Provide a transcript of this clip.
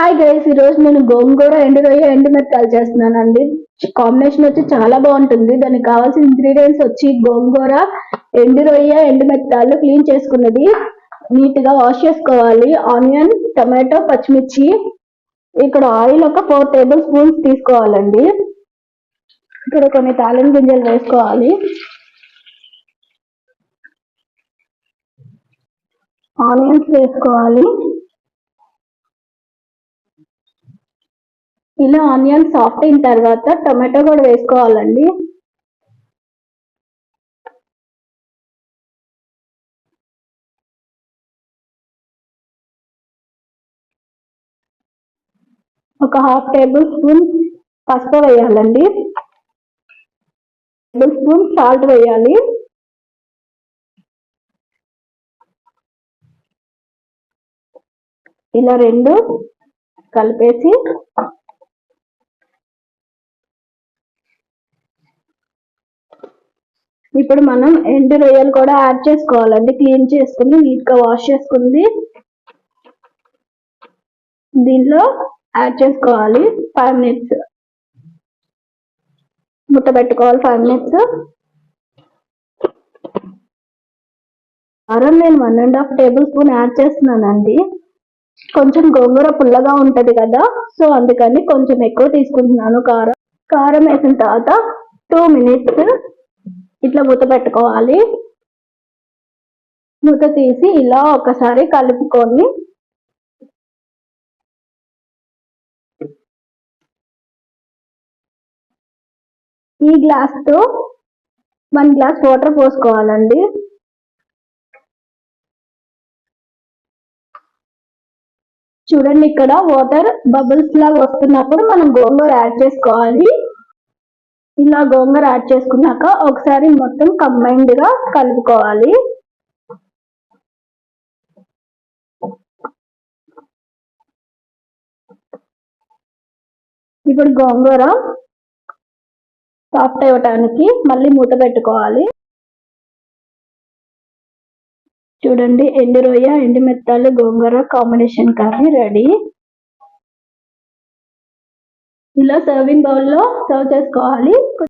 Hi guys ఈ రోజు నేను గోంగూర ఎండు రొయ్య ఎండు మిరపకాయలు చేస్తున్నానండి. కాంబినేషన్ వచ్చి చాలా బాగుంటుంది. దానికి కావాల్సిన ఇంగ్రీడియంట్స్ వచ్చి గోంగూర ఎండు రొయ్య ఎండు మిరపకాయలు క్లీన్ చేసుకున్నది. నీట్గా వాష్ చేసుకోవాలి. ఆనియన్ టమాటో పచ్చిమిర్చి. ఇక్కడ ఆయిల్ ఒక ఫోర్ టేబుల్ స్పూన్స్ తీసుకోవాలండి. ఇక్కడ కొన్ని తాలింపు గింజలు వేసుకోవాలి. ఆనియన్స్ వేసుకోవాలి. ఇలా ఆనియన్ సాఫ్ట్ అయిన తర్వాత టమాటో కూడా వేసుకోవాలండి. ఒక హాఫ్ టేబుల్ స్పూన్ పసుపు వేయాలండి. టేబుల్ స్పూన్ సాల్ట్ వేయాలి. ఇలా రెండు కలిపేసి ఇప్పుడు మనం ఎండు రొయ్యలు కూడా యాడ్ చేసుకోవాలండి క్లీన్ చేసుకుని నీట్గా వాష్ చేసుకుంది. దీనిలో యాడ్ చేసుకోవాలి ఫైవ్ మినిట్స్. ముట్ట పెట్టుకోవాలి ఫైవ్ మినిట్స్. కారం నేను one and half tablespoon add చేస్తున్నానండి. కొంచెం గోంగూర పుల్లగా ఉంటది కదా సో అందుకని కొంచెం ఎక్కువ తీసుకుంటున్నాను కారం. కారం వేసిన తర్వాత టూ మినిట్స్ ఇట్లా మూత పెట్టుకోవాలి. మూత తీసి ఇలా ఒకసారి కలుపుకొని ఈ గ్లాస్తో వన్ గ్లాస్ వాటర్ పోసుకోవాలండి. చూడండి ఇక్కడ వాటర్ బబుల్స్ లాగా వస్తున్నప్పుడు మనం గోంగూర యాడ్ చేసుకోవాలి. ఇలా గోంగూర యాడ్ చేసుకున్నాక ఒకసారి మొత్తం కంబైన్డ్గా కలుపుకోవాలి. ఇప్పుడు గోంగూర సాఫ్ట్ అవ్వటానికి మళ్ళీ మూత పెట్టుకోవాలి. చూడండి ఎండు రొయ్య ఎండు మెత్తాలు గోంగూర కాంబినేషన్ కర్రీ రెడీ ఇలా సర్వింగ్ బౌల్లో సర్వ్ చేసుకోవాలి.